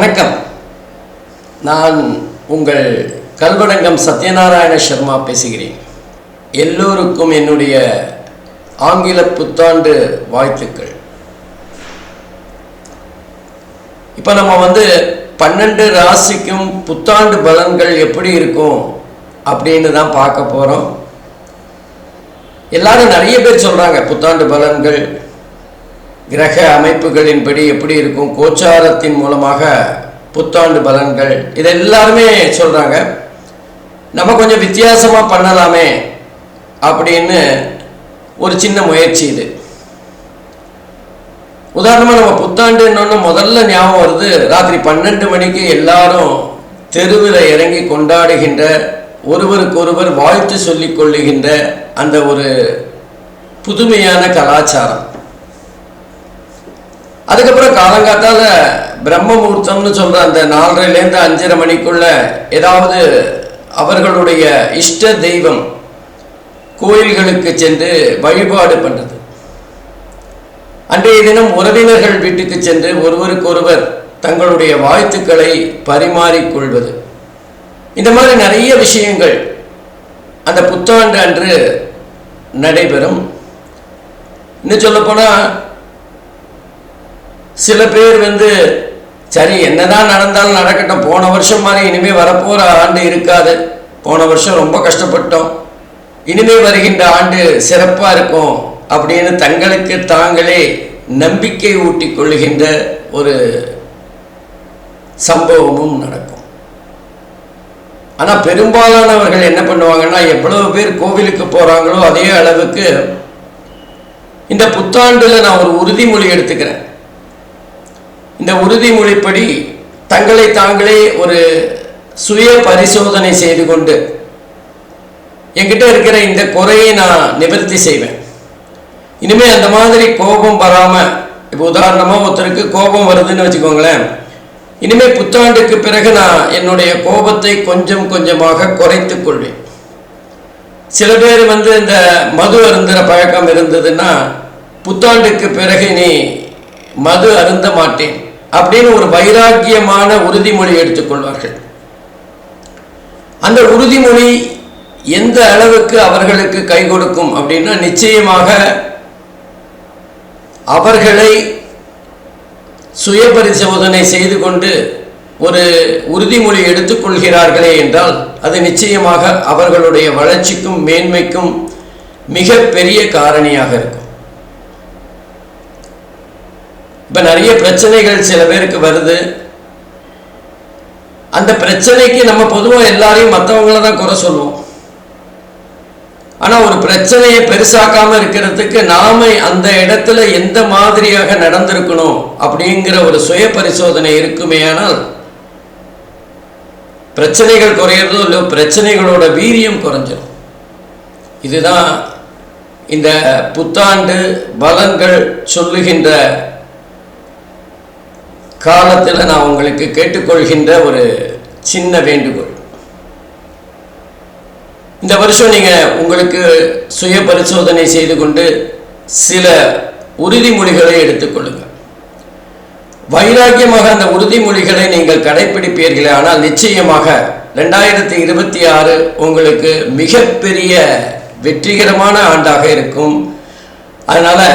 வணக்கம். நான் உங்கள் கல்வடங்கம் சத்யநாராயண சர்மா பேசுகிறேன். எல்லோருக்கும் என்னுடைய ஆங்கில புத்தாண்டு வாழ்த்துக்கள். இப்போ நம்ம வந்து பன்னெண்டு ராசிக்கும் புத்தாண்டு பலன்கள் எப்படி இருக்கும் அப்படின்னு தான் பார்க்க போகிறோம் எல்லாரும் நிறைய பேர் சொல்கிறாங்க புத்தாண்டு பலன்கள் கிரக அமைப்புகளின்படி எப்படி இருக்கும்? கோச்சாரத்தின் மூலமாக புத்தாண்டு பலன்கள் இதை எல்லாருமே சொல்கிறாங்க நம்ம கொஞ்சம் வித்தியாசமாக பண்ணலாமே அப்படின்னு ஒரு சின்ன முயற்சி இது. உதாரணமாக நம்ம புத்தாண்டுன்னு முதல்ல ஞாபகம் வருது ராத்திரி பன்னெண்டு மணிக்கு எல்லாரும் தெருவில் இறங்கி கொண்டாடுகின்ற ஒருவருக்கொருவர் வாழ்த்து சொல்லிக் கொள்ளுகின்ற அந்த ஒரு புதுமையான கலாச்சாரம். அதுக்கப்புறம் காலங்காத்தால பிரம்ம முகூர்த்தம்னு சொல்ற அந்த நாலரைலேருந்து அஞ்சரை மணிக்குள்ள ஏதாவது அவர்களுடைய இஷ்ட தெய்வம் கோயில்களுக்கு சென்று வழிபாடு பண்றது. அன்றைய தினம் உறவினர்கள் வீட்டுக்கு சென்று ஒருவருக்கொருவர் தங்களுடைய வாழ்த்துக்களை பரிமாறிக்கொள்வது. இந்த மாதிரி நிறைய விஷயங்கள் அந்த புத்தாண்டு அன்று நடைபெறும். இன்னும் சொல்லப்போனால் சில பேர் வந்து சரி என்னதான் நடந்தாலும் நடக்கட்டும். போன வருஷம் மாதிரி இனிமேல் வரப்போகிற ஆண்டு இருக்காது. போன வருஷம் ரொம்ப கஷ்டப்பட்டோம். இனிமேல் வருகின்ற ஆண்டு சிறப்பாக இருக்கும் அப்படின்னு தங்களுக்கு தாங்களே நம்பிக்கை ஊட்டி கொள்ளுகின்ற ஒரு சம்பவமும் நடக்கும். ஆனால் பெரும்பாலானவர்கள் என்ன பண்ணுவாங்கன்னா எவ்வளவு பேர் கோவிலுக்கு போகிறாங்களோ அதே அளவுக்கு இந்த புத்தாண்டில் நான் ஒரு உறுதிமொழி எடுத்துக்கிறேன். இந்த உறுதிமொழிப்படி தங்களை தாங்களே ஒரு சுய பரிசோதனை செய்து கொண்டு என்கிட்ட இருக்கிற இந்த குறையை நான் நிவர்த்தி செய்வேன். இனிமேல் அந்த மாதிரி கோபம் வராமல் இப்போ உதாரணமாக ஒருத்தருக்கு கோபம் வருதுன்னு வச்சுக்கோங்களேன். இனிமேல் புத்தாண்டுக்கு பிறகு நான் என்னுடைய கோபத்தை கொஞ்சம் கொஞ்சமாக குறைத்து கொள்வேன். சில பேர் வந்து இந்த மது அருந்துகிற பழக்கம் இருந்ததுன்னா புத்தாண்டுக்கு பிறகு நீ மது அருந்த மாட்டேன். அப்படின்னு ஒரு வைராக்கியமான உறுதிமொழி எடுத்துக்கொள்வார்கள். அந்த உறுதிமொழி எந்த அளவுக்கு அவர்களுக்கு கை கொடுக்கும் அப்படின்னா நிச்சயமாக அவர்களை சுய பரிசோதனை செய்து கொண்டு ஒரு உறுதிமொழி எடுத்துக்கொள்கிறார்களே என்றால் அது நிச்சயமாக அவர்களுடைய வளர்ச்சிக்கும் மேன்மைக்கும் மிக பெரிய காரணியாக இருக்கும். இப்போ நிறைய பிரச்சனைகள் சில பேருக்கு வருது. அந்த பிரச்சனைக்கு நம்ம பொதுவாக எல்லாரையும் மற்றவங்கள தான் குறை சொல்லுவோம். ஆனால் ஒரு பிரச்சனையை பெருசாக்காமல் இருக்கிறதுக்கு நாம அந்த இடத்துல எந்த மாதிரியாக நடந்திருக்கணும் அப்படிங்கிற ஒரு சுய பரிசோதனை இருக்குமேயானால் பிரச்சனைகள் குறையிறதோ இல்லையோ பிரச்சனைகளோட வீரியம் குறைஞ்சிடும் இதுதான் இந்த புத்தாண்டு பலன்கள் சொல்லுகின்ற காலத்தில் நான் உங்களுக்கு கேட்டுக்கொள்கின்ற ஒரு சின்ன வேண்டுகோள். இந்த வருஷம் நீங்கள் உங்களுக்கு சுய பரிசோதனை செய்து கொண்டு சில உறுதிமொழிகளை எடுத்துக்கொள்ளுங்கள் வைராக்கியமாக அந்த உறுதிமொழிகளை நீங்கள் கடைபிடிப்பீர்களே ஆனால் நிச்சயமாக ரெண்டாயிரத்தி இருபத்தி ஆறு உங்களுக்கு மிகப்பெரிய வெற்றிகரமான ஆண்டாக இருக்கும். அதனால்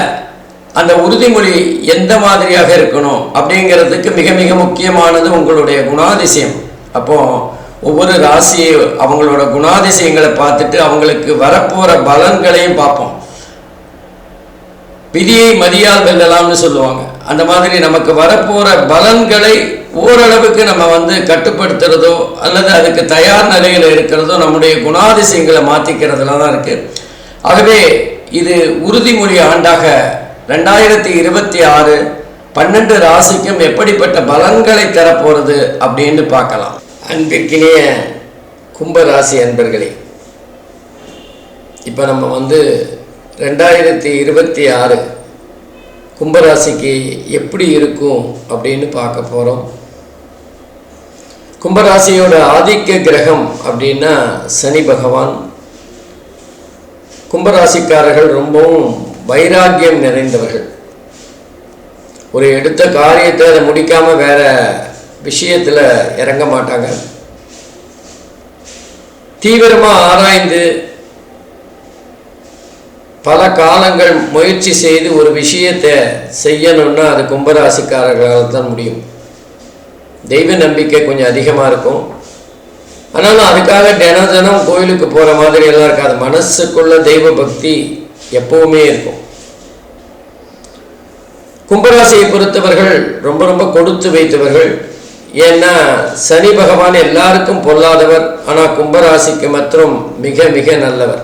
அந்த உறுதிமொழி எந்த மாதிரியாக இருக்கணும் அப்படிங்கிறதுக்கு மிக மிக முக்கியமானது உங்களுடைய குணாதிசயம். அப்போ ஒவ்வொரு ராசியை அவங்களோட குணாதிசயங்களை பார்த்துட்டு அவங்களுக்கு வரப்போற பலன்களையும் பார்ப்போம். விதியை மதியால் வெல்லலாம்னு சொல்லுவாங்க. அந்த மாதிரி நமக்கு வரப்போற பலன்களை ஓரளவுக்கு நம்ம வந்து கட்டுப்படுத்துறதோ அல்லது அதுக்கு தயார் நிலையில் இருக்கிறதோ நம்முடைய குணாதிசயங்களை மாற்றிக்கிறதுல தான் இருக்கு. ஆகவே இது உறுதிமொழி ஆண்டாக ரெண்டாயிரத்தி இருபத்தி ஆறு பன்னெண்டு ராசிக்கும் எப்படிப்பட்ட பலன்களை தரப்போகிறது அப்படின்னு பார்க்கலாம். அன்பிற்கினிய கும்பராசி அன்பர்களே இப்போ நம்ம வந்து ரெண்டாயிரத்தி இருபத்தி ஆறு கும்பராசிக்கு எப்படி இருக்கும் அப்படின்னு பார்க்க போகிறோம் கும்பராசியோட ஆதிக்க கிரகம் அப்படின்னா சனி பகவான். கும்பராசிக்காரர்கள் ரொம்பவும் வைராக்கியம் நிறைந்தவர்கள். ஒரு எடுத்த காரியத்தை அதை முடிக்காமல் வேற விஷயத்தில் இறங்க மாட்டாங்க. தீவிரமாக ஆராய்ந்து பல காலங்கள் முயற்சி செய்து ஒரு விஷயத்தை செய்யணும்னா அது கும்பராசிக்காரர்களால் தான் முடியும். தெய்வ நம்பிக்கை கொஞ்சம் அதிகமாக இருக்கும். ஆனாலும் அதுக்காக தினம் தினம் கோயிலுக்கு போகிற மாதிரி எல்லாம் இருக்காது. மனசுக்குள்ள தெய்வ பக்தி எப்பவுமே இருக்கும். கும்பராசியை பொறுத்தவர்கள் ரொம்ப ரொம்ப கொடுத்து வைத்தவர்கள். ஏன்னா சனி பகவான் எல்லாருக்கும் பொல்லாதவர். ஆனால் கும்பராசிக்கு மற்றும் மிக மிக நல்லவர்.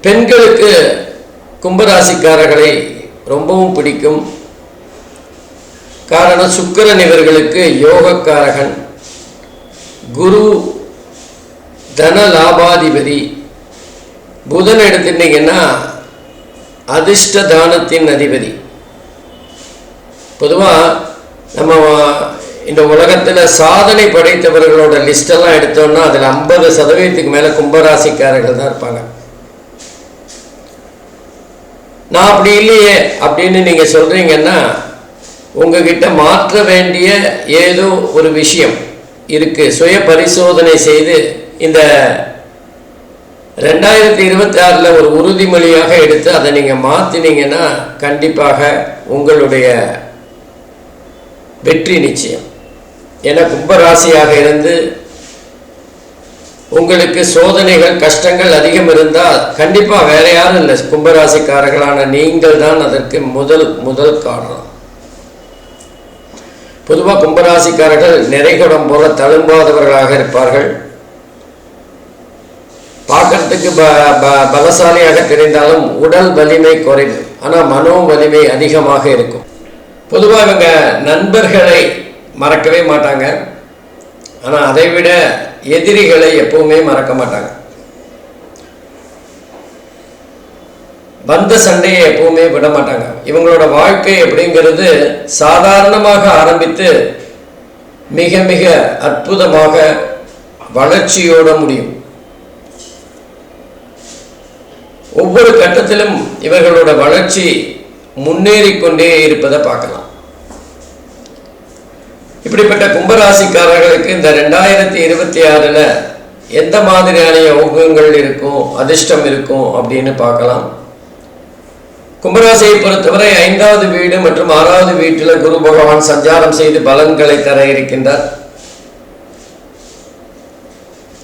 பெண்களுக்கு கும்பராசிக்காரர்களை ரொம்பவும் பிடிக்கும். காரணம் சுக்கரன் இவர்களுக்கு யோகக்காரகன். குரு தன லாபாதிபதி புதன் எடுத்துட்டீங்கன்னா அதிர்ஷ்ட தானத்தின் அதிபதி. பொதுவாக நம்ம இந்த உலகத்தில் சாதனை படைத்தவர்களோட லிஸ்டெல்லாம் எடுத்தோம்னா அதில் ஐம்பது சதவீதத்துக்கு மேலே கும்பராசிக்காரர்கள் தான் இருப்பாங்க. நான் அப்படி இல்லையே அப்படின்னு நீங்கள் சொல்கிறீங்கன்னா உங்ககிட்ட மாற்ற வேண்டிய ஏதோ ஒரு விஷயம் இருக்குது சுய பரிசோதனை செய்து இந்த ரெண்டாயிரத்தி இருபத்தி ஆறில் ஒரு உறுதிமொழியாக எடுத்து அதை நீங்கள் மாற்றினீங்கன்னா கண்டிப்பாக உங்களுடைய வெற்றி நிச்சயம். ஏன்னா கும்பராசியாக இருந்து உங்களுக்கு சோதனைகள் கஷ்டங்கள் அதிகம் இருந்தால் கண்டிப்பாக வேற யாரும் இல்லை. கும்பராசிக்காரர்களான நீங்கள் தான் அதற்கு முதல் முதல் காரணம். பொதுவாக கும்பராசிக்காரர்கள் நிறைகுடம் போல தழும்பாதவர்களாக இருப்பார்கள். பார்க்கறதுக்கு ப ப- பலசாலியாக தெரிந்தாலும் உடல் வலிமை குறைவு. ஆனால் மனோ வலிமை அதிகமாக இருக்கும். பொதுவாக இவங்க நண்பர்களை மறக்கவே மாட்டாங்க. ஆனால் அதை விட எதிரிகளை எப்பவுமே மறக்க மாட்டாங்க. வந்த சண்டையை எப்பவுமே விட மாட்டாங்க. இவங்களோட வாழ்க்கை அப்படிங்கிறது சாதாரணமாக ஆரம்பித்து மிக மிக அற்புதமாக வளர்ச்சியோட முடியும். ஒவ்வொரு கட்டத்திலும் இவர்களோட வளர்ச்சி முன்னேறி கொண்டே இருப்பதை பார்க்கலாம். இப்படிப்பட்ட கும்பராசிக்காரர்களுக்கு இந்த ரெண்டாயிரத்தி இருபத்தி ஆறுல எந்த மாதிரியான யோகங்கள் இருக்கும் அதிர்ஷ்டம் இருக்கும் அப்படின்னு பார்க்கலாம். கும்பராசியை பொறுத்தவரை ஐந்தாவது வீடு மற்றும் ஆறாவது வீட்டில் குரு பகவான் சஞ்சாரம் செய்து பலன்களை தர இருக்கின்றார்.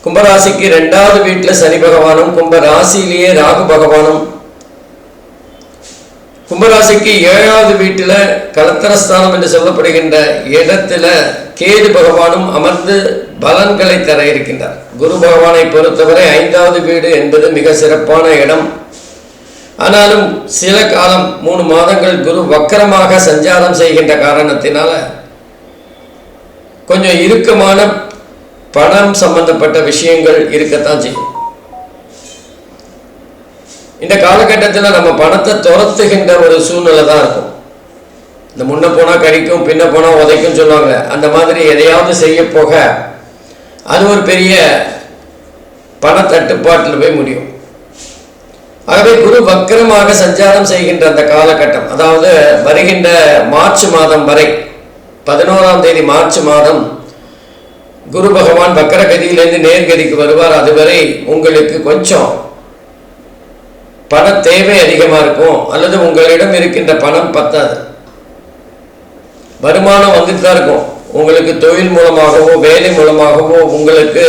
கும்பராசிக்கு ரெண்டாவது வீட்டில் சனி பகவானும் கும்பராசிலேயே ராகு பகவானும். கும்பராசிக்கு ஏழாவது வீட்டில் கலத்தரஸ்தானம் என்று சொல்லப்படுகின்ற இடத்துல கேது பகவானும் அமர்ந்து பலன்களை தர இருக்கின்றார். குரு பகவானை பொறுத்தவரை ஐந்தாவது வீடு என்பது மிக சிறப்பான இடம். ஆனாலும் சில காலம் மூணு மாதங்கள் குரு வக்கரமாக சஞ்சாரம் செய்கின்ற காரணத்தினால கொஞ்சம் இறுக்கமான பணம் சம்பந்தப்பட்ட விஷயங்கள் இருக்கத்தான் செய்யும். இந்த காலகட்டத்தில் நம்ம பணத்தை துரத்துகின்ற ஒரு சூழ்நிலை தான் இருக்கும். இந்த முன்ன போனால் கடிக்கும் பின்ன போனால் உதைக்கும் சொல்லுவாங்க அந்த மாதிரி எதையாவது செய்ய போக அது ஒரு பெரிய பணத்தட்டுப்பாட்டில் போய் முடியும். ஆகவே குரு வக்கரமாக சஞ்சாரம் செய்கின்ற அந்த காலகட்டம் அதாவது வருகின்ற மார்ச் மாதம் வரை பதினோராம் தேதி மார்ச் மாதம் குரு பகவான் வக்கரகதியிலிருந்து நேர்கதிக்கு வருவார். அதுவரை உங்களுக்கு கொஞ்சம் பண தேவை அதிகமாக இருக்கும். அல்லது உங்களிடம் இருக்கின்ற பணம் பத்தாது. வருமானம் வந்துட்டு தான் இருக்கும். உங்களுக்கு தொழில் மூலமாகவோ வேலை மூலமாகவோ உங்களுக்கு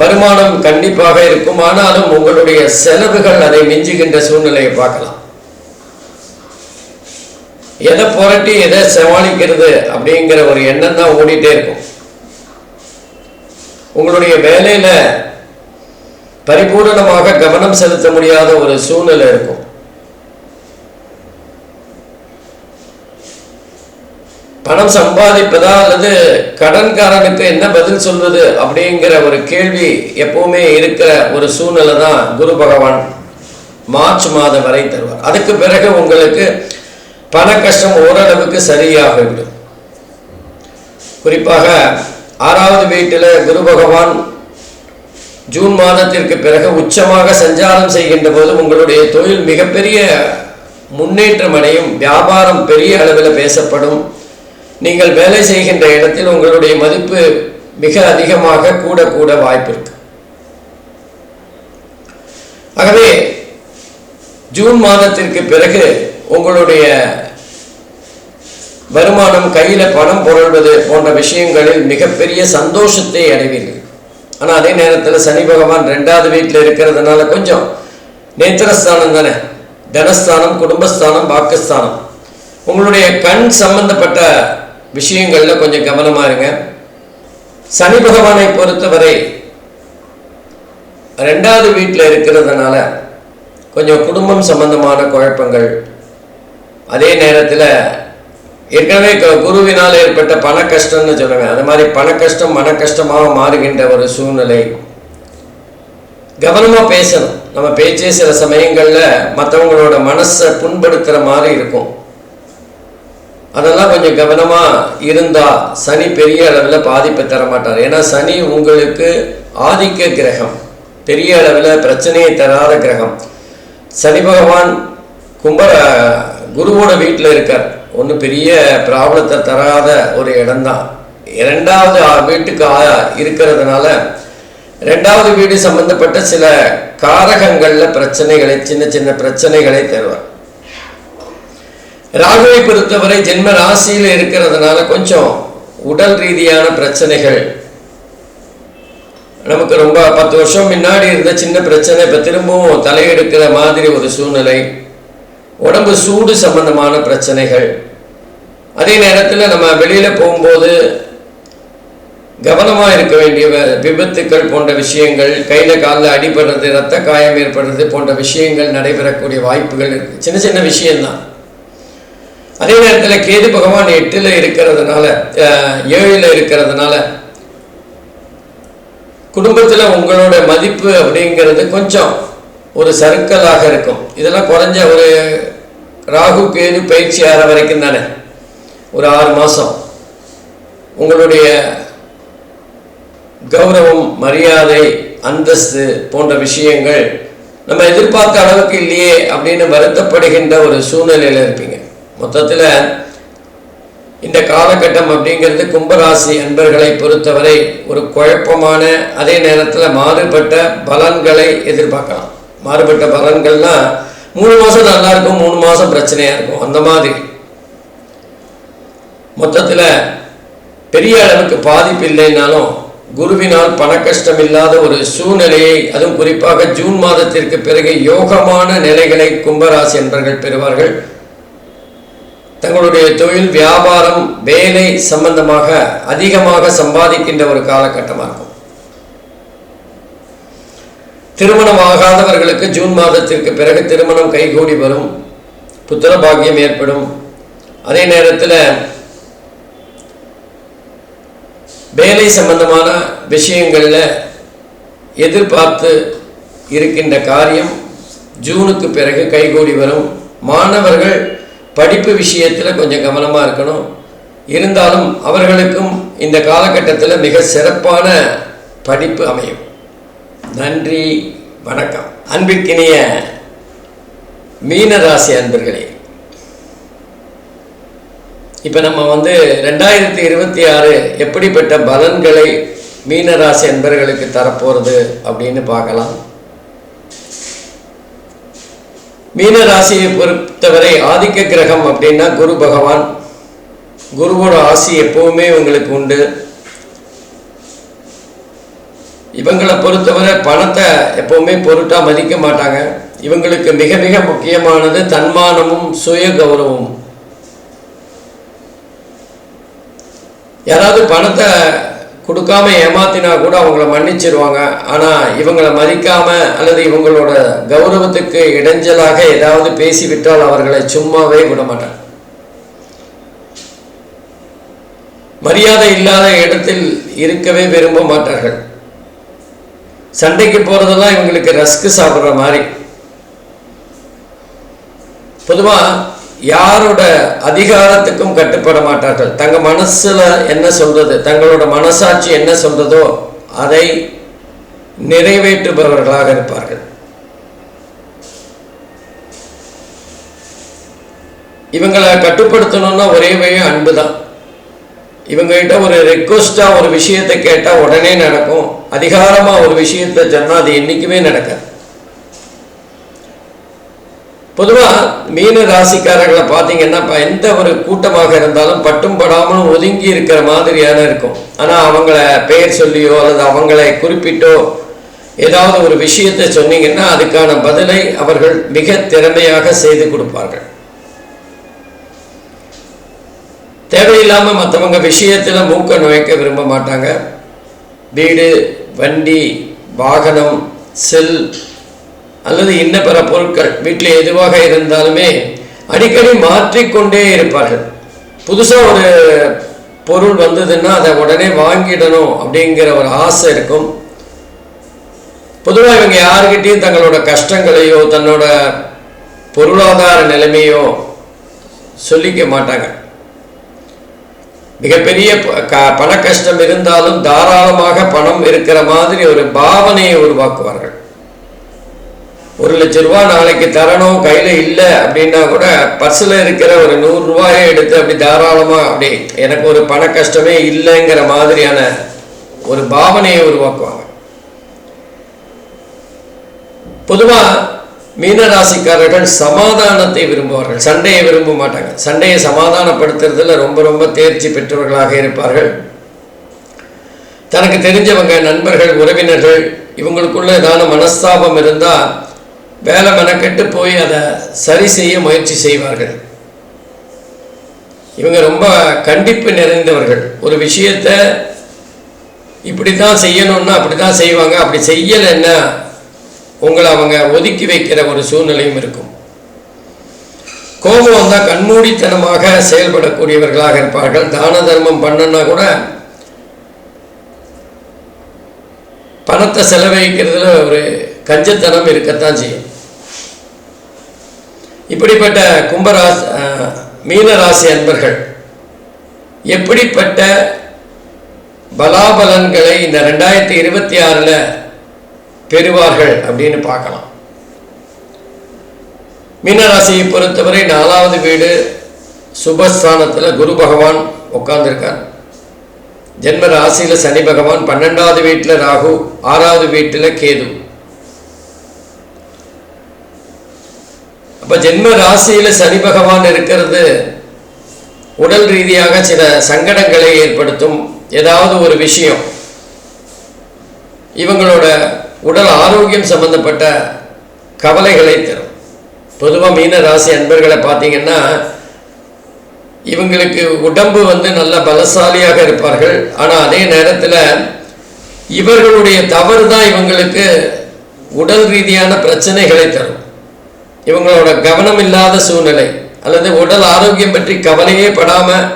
வருமானம் கண்டிப்பாக இருக்கும். ஆனாலும் உங்களுடைய செலவுகள் அதை மிஞ்சுகின்ற சூழ்நிலையை பார்க்கலாம். எதை புரட்டி எதை சமாளிக்கிறது அப்படிங்கிற ஒரு எண்ணம் தான் ஓடிட்டே இருக்கும். உங்களுடைய வேலையில பரிபூரணமாக கவனம் செலுத்த முடியாத ஒரு சூழ்நிலை இருக்கும். பணம் சம்பாதிப்பதா அல்லது கடன்காரனுக்கு என்ன பதில் சொல்வது அப்படிங்கிற ஒரு கேள்வி எப்பவுமே இருக்கிற ஒரு சூழ்நிலை தான் குரு பகவான் மார்ச் மாதம் வரை தருவார். அதுக்கு பிறகு உங்களுக்கு பண கஷ்டம் ஓரளவுக்கு சரியாகிவிடும். குறிப்பாக ஆறாவது வீட்டில் குரு பகவான் ஜூன் மாதத்திற்கு பிறகு உச்சமாக சஞ்சாரம் செய்கின்ற போது உங்களுடைய தொழில் மிகப்பெரிய முன்னேற்றம் அடையும் வியாபாரம் பெரிய அளவில் பேசப்படும். நீங்கள் வேலை செய்கின்ற இடத்தில் உங்களுடைய மதிப்பு மிக அதிகமாக கூட கூட வாய்ப்பு இருக்கு ஆகவே ஜூன் மாதத்திற்கு பிறகு உங்களுடைய வருமானம் கையில் பணம் புரள்வது போன்ற விஷயங்களில் மிகப்பெரிய சந்தோஷத்தை அடைவீர்கள். ஆனால் அதே நேரத்தில் சனி பகவான் ரெண்டாவது வீட்டில் இருக்கிறதுனால கொஞ்சம் நேத்திரஸ்தானம் தானே? தனஸ்தானம் குடும்பஸ்தானம் வாக்குஸ்தானம். உங்களுடைய கண் சம்பந்தப்பட்ட விஷயங்களில் கொஞ்சம் கவனமாக இருங்க. சனி பகவானை பொறுத்தவரை ரெண்டாவது வீட்டில் இருக்கிறதுனால கொஞ்சம் குடும்பம் சம்பந்தமான குழப்பங்கள். அதே நேரத்தில் ஏற்கனவே குருவினால் ஏற்பட்ட பண கஷ்டம்னு சொல்லுவேன் அது மாதிரி பண கஷ்டம் மன கஷ்டமாக மாறுகின்ற ஒரு சூழ்நிலை. கவனமாக பேசணும். நம்ம பேச்சே சில சமயங்களில் மற்றவங்களோட மனசை புண்படுத்துகிற மாதிரி இருக்கும். அதெல்லாம் கொஞ்சம் கவனமாக இருந்தால் சனி பெரிய அளவில் பாதிப்பை தர மாட்டார். ஏன்னா சனி உங்களுக்கு ஆதிக்க கிரகம். பெரிய அளவில் பிரச்சனையை தராத கிரகம். சனி பகவான் கும்ப குருவோட வீட்டில் இருக்கார். ஒன்றும் பெரிய ப்ராப்ளத்தை தராத ஒரு இடம்தான். இரண்டாவது வீட்டுக்கு இருக்கிறதுனால ரெண்டாவது வீடு சம்பந்தப்பட்ட சில காரகங்களில் பிரச்சனைகளை சின்ன சின்ன பிரச்சனைகளை தருவார். ராகுவை பொறுத்தவரை ஜென்ம ராசியில் இருக்கிறதுனால கொஞ்சம் உடல் ரீதியான பிரச்சனைகள். நமக்கு ரொம்ப பத்து வருஷம் முன்னாடி இருந்த சின்ன பிரச்சனை இப்போ திரும்பவும் தலையெடுக்கிற மாதிரி ஒரு சூழ்நிலை. உடம்பு சூடு சம்பந்தமான பிரச்சனைகள். அதே நேரத்தில் நம்ம வெளியில் போகும்போது கவனமாக இருக்க வேண்டிய விபத்துக்கள் போன்ற விஷயங்கள் கையில் காலில் அடிபடுறது ரத்த காயம் ஏற்படுறது போன்ற விஷயங்கள் நடைபெறக்கூடிய வாய்ப்புகள் இருக்குது சின்ன சின்ன விஷயம்தான். அதே நேரத்தில் கேது பகவான் எட்டில் இருக்கிறதுனால ஏழில் இருக்கிறதுனால குடும்பத்தில் உங்களோட மதிப்பு அப்படிங்கிறது கொஞ்சம் ஒரு சர்க்கலாக இருக்கும். இதெல்லாம் குறைஞ்ச ஒரு ராகு கேது பயிற்சி ஆற வரைக்கும் தானே. ஒரு ஆறு மாதம் உங்களுடைய கௌரவம் மரியாதை அந்தஸ்து போன்ற விஷயங்கள் நம்ம எதிர்பார்த்த அளவுக்கு இல்லையே அப்படின்னு வருத்தப்படுகின்ற ஒரு சூழ்நிலையில் இருப்பீங்க. மொத்தத்தில் இந்த காலகட்டம் அப்படிங்கிறது கும்பராசி அன்பர்களை பொறுத்தவரை ஒரு குழப்பமான அதே நேரத்தில் மாறுபட்ட பலன்களை எதிர்பார்க்கலாம். மாறுபட்ட பலன்கள்னால் மூணு மாதம் நல்லா இருக்கும் மூணு மாதம் பிரச்சனையாக இருக்கும். அந்த மாதிரி. மொத்தத்தில் பெரிய அளவுக்கு பாதிப்பு இல்லைனாலும் குருவினால் பண கஷ்டம் இல்லாத ஒரு சூழ்நிலையை அதுவும் குறிப்பாக ஜூன் மாதத்திற்கு பிறகு யோகமான நிலைகளை கும்பராசி என்பர்கள் பெறுவார்கள். தங்களுடைய தொழில் வியாபாரம் வேலை சம்பந்தமாக அதிகமாக சம்பாதிக்கின்ற ஒரு காலகட்டமாக இருக்கும். திருமணம் ஆகாதவர்களுக்கு ஜூன் மாதத்திற்கு பிறகு திருமணம் கைகூடி வரும். புத்திர பாக்கியம் ஏற்படும். அதே நேரத்தில் வேலை சம்பந்தமான விஷயங்களில் எதிர்பார்த்து இருக்கின்ற காரியம் ஜூனுக்கு பிறகு கைகூடி வரும். மாணவர்கள் படிப்பு விஷயத்தில் கொஞ்சம் கவனமாக இருக்கணும். இருந்தாலும் அவர்களுக்கும் இந்த காலகட்டத்தில் மிக சிறப்பான படிப்பு அமையும். நன்றி வணக்கம். அன்பிற்கினிய மீனராசி அன்பர்களே இப்போ நம்ம வந்து ரெண்டாயிரத்தி இருபத்தி ஆறு எப்படிப்பட்ட பலன்களை மீனராசி அன்பர்களுக்கு தரப்போகிறது அப்படின்னு பார்க்கலாம். மீனராசியை பொறுத்தவரை ஆதிக்க கிரகம் அப்படின்னா குரு பகவான். குருவோட ஆசி எப்பவுமே இவங்களுக்கு உண்டு. இவங்களை பொறுத்தவரை பணத்தை எப்பவுமே பொருட்டா மதிக்க மாட்டாங்க. இவங்களுக்கு மிக மிக முக்கியமானது தன்மானமும் சுய கௌரவமும் யாராவது பணத்தை கொடுக்காம ஏமாத்தினா கூட அவங்கள மன்னிச்சிருவாங்க. ஆனால் இவங்களை மதிக்காம அல்லது இவங்களோட கௌரவத்துக்கு இடைஞ்சலாக ஏதாவது பேசிவிட்டால் அவர்களை சும்மாவே விட மாட்டாங்க மரியாதை இல்லாத இடத்தில் இருக்கவே விரும்ப மாட்டார்கள். சண்டைக்கு போறதெல்லாம் இவங்களுக்கு ரஸ்க் சாப்பிட்ற மாதிரி. பொதுவாக யாரோட அதிகாரத்துக்கும் கட்டுப்பட மாட்டார்கள் தங்க மனசுல என்ன சொல்றது? தங்களோட மனசாட்சி என்ன சொல்றதோ அதை நிறைவேற்றுபவர்களாக இருப்பார்கள். இவங்களை கட்டுப்படுத்தணும்னா ஒரே வழியும் அன்பு தான் இவங்ககிட்ட ஒரு ரெக்வஸ்டாக ஒரு விஷயத்தை கேட்டால் உடனே நடக்கும். அதிகாரமாக ஒரு விஷயத்தை சொன்னால் அது என்றைக்குமே நடக்காது. பொதுவாக மீன ராசிக்காரர்களை பார்த்தீங்கன்னா இப்போ எந்த ஒரு கூட்டமாக இருந்தாலும் பட்டும் படாமலும் ஒதுங்கி இருக்கிற மாதிரியான இருக்கும். ஆனால் அவங்கள பெயர் சொல்லியோ அல்லது அவங்களை குறிப்பிட்டோ ஏதாவது ஒரு விஷயத்தை சொன்னீங்கன்னா அதுக்கான பதிலை அவர்கள் மிக திறமையாக செய்து கொடுப்பார்கள். தேவையில்லாமல் மற்றவங்க விஷயத்தில் மூக்க நுழைக்க விரும்ப மாட்டாங்க. வீடு வண்டி வாகனம் செல் அல்லது இன்ன பிற பொருட்கள் வீட்டில் எதுவாக இருந்தாலுமே அடிக்கடி மாற்றிக்கொண்டே இருப்பார்கள். புதுசாக ஒரு பொருள் வந்ததுன்னா அதை உடனே வாங்கிடணும் அப்படிங்கிற ஒரு ஆசை இருக்கும். பொதுவாக இவங்க யாருக்கிட்டையும் தங்களோட கஷ்டங்களையோ தன்னோட பொருளாதார நிலைமையோ சொல்லிக்க மாட்டாங்க. மிகப்பெரிய ப- க- பண கஷ்டம் இருந்தாலும் தாராளமாக பணம் இருக்கிற மாதிரி ஒரு பாவனையை உருவாக்குவார்கள். ஒரு லட்ச ரூபா நாளைக்கு தரணும் கையில் இல்லை அப்படின்னா கூட பர்ஸில் இருக்கிற ஒரு நூறு ரூபாயை எடுத்து அப்படி தாராளமாக அப்படி எனக்கு ஒரு பண கஷ்டமே இல்லைங்கிற மாதிரியான ஒரு பாவனையை உருவாக்குவாங்க. பொதுவாக மீனராசிக்காரர்கள் சமாதானத்தை விரும்புவார்கள். சண்டையை விரும்ப மாட்டாங்க. சண்டையை சமாதானப்படுத்துறதுல ரொம்ப ரொம்ப தேர்ச்சி பெற்றவர்களாக இருப்பார்கள். தனக்கு தெரிஞ்சவங்க நண்பர்கள் உறவினர்கள் இவங்களுக்குள்ள ஏதாவது மனஸ்தாபம் இருந்தால் வேலை மெனக்கெட்டு போய் அதை சரி செய்ய முயற்சி செய்வார்கள். இவங்க ரொம்ப கண்டிப்பு நிறைந்தவர்கள். ஒரு விஷயத்தை இப்படி தான் செய்யணும்னா அப்படி தான் செய்வாங்க. அப்படி செய்யலைன்னா உங்களை அவங்க ஒதுக்கி வைக்கிற ஒரு சூழ்நிலையும் இருக்கும். கோபம் வந்தால் கண்மூடித்தனமாக செயல்படக்கூடியவர்களாக இருப்பார்கள். தான தர்மம் பண்ணனா கூட பணத்தை செலவழிக்கிறதுல ஒரு கஞ்சத்தனம் இருக்கத்தான் செய்யும். இப்படிப்பட்ட கும்பராசி மீனராசி அன்பர்கள் எப்படிப்பட்ட பலாபலன்களை இந்த ரெண்டாயிரத்தி இருபத்தி ஆறில் பெறுவார்கள் அப்படின்னு பார்க்கலாம். மீனராசியை பொறுத்தவரை நாலாவது வீடு சுபஸ்தானத்தில் குரு பகவான் உட்கார்ந்திருக்கார். ஜென்ம ராசியில் சனி பகவான் பன்னெண்டாவது வீட்டில் ராகு ஆறாவது வீட்டில் கேது. இப்போ ஜென்ம ராசியில் சனி பகவான் இருக்கிறது உடல் ரீதியாக சில சங்கடங்களை ஏற்படுத்தும் ஏதாவது ஒரு விஷயம். இவங்களோட உடல் ஆரோக்கியம் சம்பந்தப்பட்ட கவலைகளை தரும். பொதுவாக மீன ராசி அன்பர்களை பார்த்தீங்கன்னா இவங்களுக்கு உடம்பு வந்து நல்ல பலசாலியாக இருப்பார்கள். ஆனால் அதே நேரத்தில் இவர்களுடைய தவறு தான் இவங்களுக்கு உடல் ரீதியான பிரச்சனைகளை தரும். இவங்களோட கவனம் இல்லாத சூழ்நிலை அல்லது உடல் ஆரோக்கியம் பற்றி கவலையே படாமல்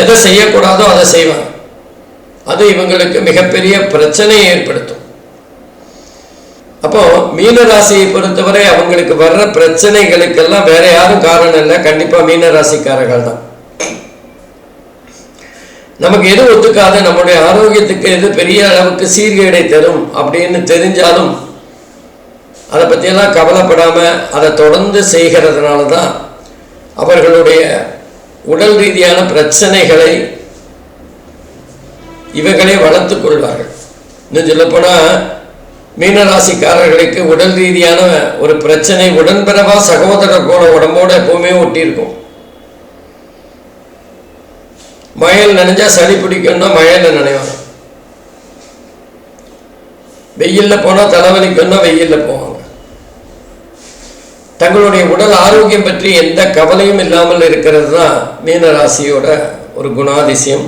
எதை செய்யக்கூடாதோ அதை செய்வாங்க. அது இவங்களுக்கு மிகப்பெரிய பிரச்சனையை ஏற்படுத்தும். அப்போ மீனராசியை பொறுத்தவரை அவங்களுக்கு வர்ற பிரச்சனைகளுக்கெல்லாம் வேற யாரும் காரணம் இல்லை. கண்டிப்பா மீனராசிக்காரர்கள் தான். நமக்கு எது ஒத்துக்காது நம்முடைய ஆரோக்கியத்துக்கு எது பெரிய அளவுக்கு சீர்கேடை தரும் அப்படின்னு தெரிஞ்சாலும் அதை பற்றியெல்லாம் கவலைப்படாமல் அதை தொடர்ந்து செய்கிறதுனால தான் அவர்களுடைய உடல் ரீதியான பிரச்சனைகளை இவர்களே வளர்த்து கொள்வார்கள். இன்னும் சொல்லப்போனால் மீனராசிக்காரர்களுக்கு உடல் ரீதியான ஒரு பிரச்சனை உடன்பிறவா சகோதர போல உடம்போட எப்பவுமே ஒட்டியிருக்கும் மழையில் நனைஞ்சா சளி பிடிக்கும்னா மழையில் நனைவாங்க. வெயிலில் போனால் தலைவலிக்கணும்னா வெயிலில் போவாங்க. தங்களுடைய உடல் ஆரோக்கியம் பற்றி எந்த கவலையும் இல்லாமல் இருக்கிறது தான் மீனராசியோட ஒரு குணாதிசயம்.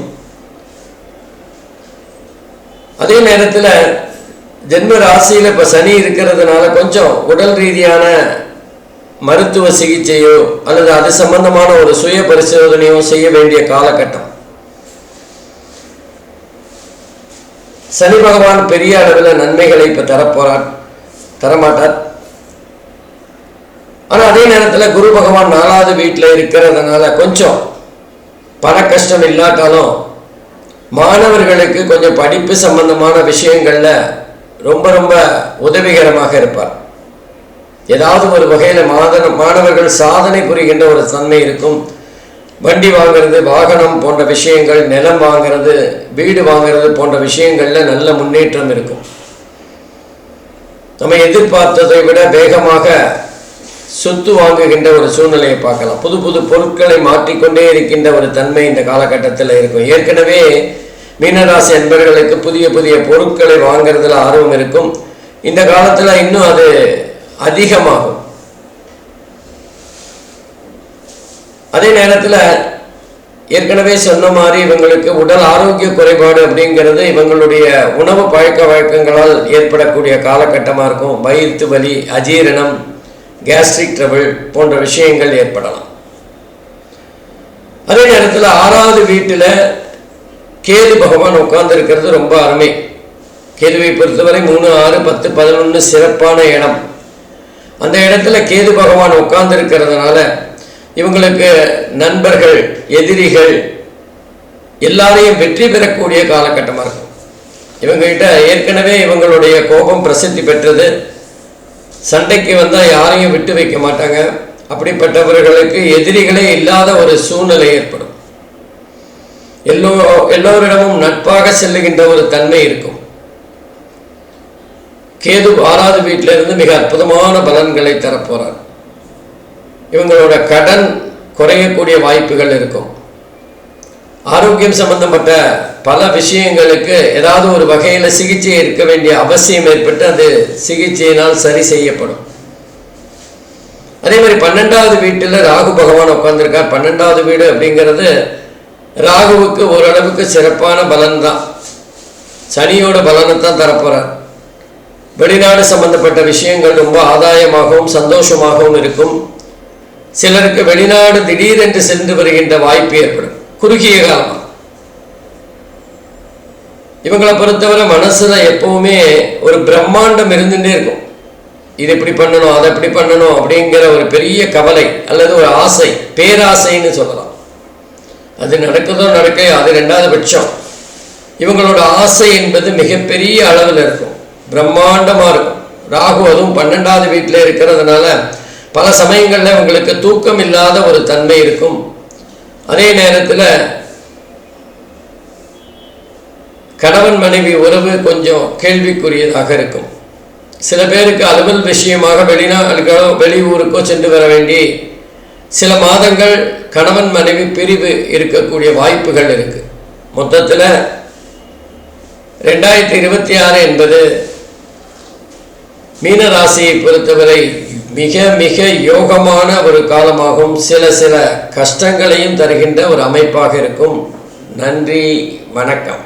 அதே நேரத்தில் ஜென்ம ராசியில் இப்போ சனி இருக்கிறதுனால கொஞ்சம் உடல் ரீதியான மருத்துவ சிகிச்சையோ அல்லது அது சம்பந்தமான ஒரு சுய பரிசோதனையோ செய்ய வேண்டிய காலகட்டம். சனி பகவான் பெரிய அளவில் நன்மைகளை இப்போ தரப்போறார் தரமாட்டார். ஆனால் அதே நேரத்தில் குரு பகவான் நாலாவது வீட்டில் இருக்கிறதுனால கொஞ்சம் பண கஷ்டம் இல்லாட்டாலும் மாணவர்களுக்கு கொஞ்சம் படிப்பு சம்பந்தமான விஷயங்களில் ரொம்ப ரொம்ப உதவிகரமாக இருப்பார். ஏதாவது ஒரு வகையில் மாதன மாணவர்கள் சாதனை புரிகின்ற ஒரு தன்மை இருக்கும். வண்டி வாங்குறது வாகனம் போன்ற விஷயங்கள் நிலம் வாங்கிறது வீடு வாங்குறது போன்ற விஷயங்களில் நல்ல முன்னேற்றம் இருக்கும். நம்ம எதிர்பார்த்ததை விட வேகமாக சொத்து வாங்குகின்ற ஒரு சூழ்நிலையை பார்க்கலாம். புது புது பொருட்களை மாற்றிக்கொண்டே இருக்கின்ற ஒரு தன்மை இந்த காலகட்டத்தில் இருக்கும். ஏற்கனவே மீனராசி என்பவர்களுக்கு புதிய புதிய பொருட்களை வாங்குறதுல ஆர்வம் இருக்கும். இந்த காலத்தில் இன்னும் அது அதிகமாகும். அதே நேரத்தில் ஏற்கனவே சொன்ன மாதிரி இவங்களுக்கு உடல் ஆரோக்கிய குறைபாடு அப்படிங்கிறது இவங்களுடைய உணவு பழக்க வழக்கங்களால் ஏற்படக்கூடிய காலகட்டமாக இருக்கும். வயிற்று வலி அஜீரணம் கேஸ்ட்ரிக் ட்ரபிள் போன்ற விஷயங்கள் ஏற்படலாம். அதே நேரத்தில் ஆறாவது வீட்டில் கேது பகவான் உட்கார்ந்துருக்கிறது ரொம்ப அருமை. கேதுவை பொறுத்தவரை மூணு ஆறு பத்து பதினொன்று சிறப்பான இடம். அந்த இடத்துல கேது பகவான் உட்கார்ந்துருக்கிறதுனால இவங்களுக்கு நண்பர்கள் எதிரிகள் எல்லாரையும் வெற்றி பெறக்கூடிய காலகட்டமாக இருக்கும். இவங்ககிட்ட ஏற்கனவே இவங்களுடைய கோபம் பிரசித்தி பெற்றது. சண்டைக்கு வந்தால் யாரையும் விட்டு வைக்க மாட்டாங்க. அப்படிப்பட்டவர்களுக்கு எதிரிகளே இல்லாத ஒரு சூழ்நிலை ஏற்படும். எல்லோ எல்லோரிடமும் நட்பாக செல்லுகின்ற ஒரு தன்மை இருக்கும். கேது ஆறாவது வீட்டிலிருந்து மிக அற்புதமான பலன்களை தரப்போறார். இவங்களோட கடன் குறையக்கூடிய வாய்ப்புகள் இருக்கும். ஆரோக்கியம் சம்பந்தப்பட்ட பல விஷயங்களுக்கு ஏதாவது ஒரு வகையில் சிகிச்சை இருக்க வேண்டிய அவசியம் ஏற்பட்டு அது சிகிச்சையினால் சரி செய்யப்படும். அதே மாதிரி பன்னெண்டாவது வீட்டில் ராகு பகவான் உட்காந்துருக்கார் பன்னெண்டாவது வீடு அப்படிங்கிறது ராகுவுக்கு ஓரளவுக்கு சிறப்பான பலன் தான் சனியோட பலனை தான் தரப்போகிறார் வெளிநாடு சம்பந்தப்பட்ட விஷயங்கள் ரொம்ப ஆதாயமாகவும் சந்தோஷமாகவும் இருக்கும். சிலருக்கு வெளிநாடு திடீரென்று சென்று வருகின்ற வாய்ப்பு ஏற்படும். குறுகிய காலம் இவங்களை பொறுத்தவரை மனசுல எப்பவுமே ஒரு பிரம்மாண்டம் இருந்துட்டே இருக்கும். இது இப்படி பண்ணணும் அதை இப்படி பண்ணணும் அப்படிங்கிற ஒரு பெரிய கவலை அல்லது ஒரு ஆசை பேராசைன்னு சொல்லலாம். அது நடக்குதோ நடக்க அது ரெண்டாவது பட்சம். இவங்களோட ஆசை என்பது மிகப்பெரிய அளவில் இருக்கும். பிரம்மாண்டமாக இருக்கும். ராகு அதுவும் பன்னெண்டாவது வீட்டில் இருக்கிறதுனால பல சமயங்களில் இவங்களுக்கு தூக்கம் இல்லாத ஒரு தன்மை இருக்கும். அதே நேரத்தில் கணவன் மனைவி உறவு கொஞ்சம் கேள்விக்குரியதாக இருக்கும். சில பேருக்கு அலுவல் விஷயமாக வெளிநாடுகளோ வெளியூருக்கோ சென்று வர வேண்டி சில மாதங்கள் கணவன் மனைவி பிரிவு இருக்கக்கூடிய வாய்ப்புகள் இருக்கு. மொத்தத்தில் ரெண்டாயிரத்தி இருபத்தி ஆறு என்பது மீனராசியை பொறுத்தவரை மிக மிக யோகமான ஒரு காலமாகவும் சில சில கஷ்டங்களையும் தருகின்ற ஒரு அமைப்பாக இருக்கும். நன்றி வணக்கம்.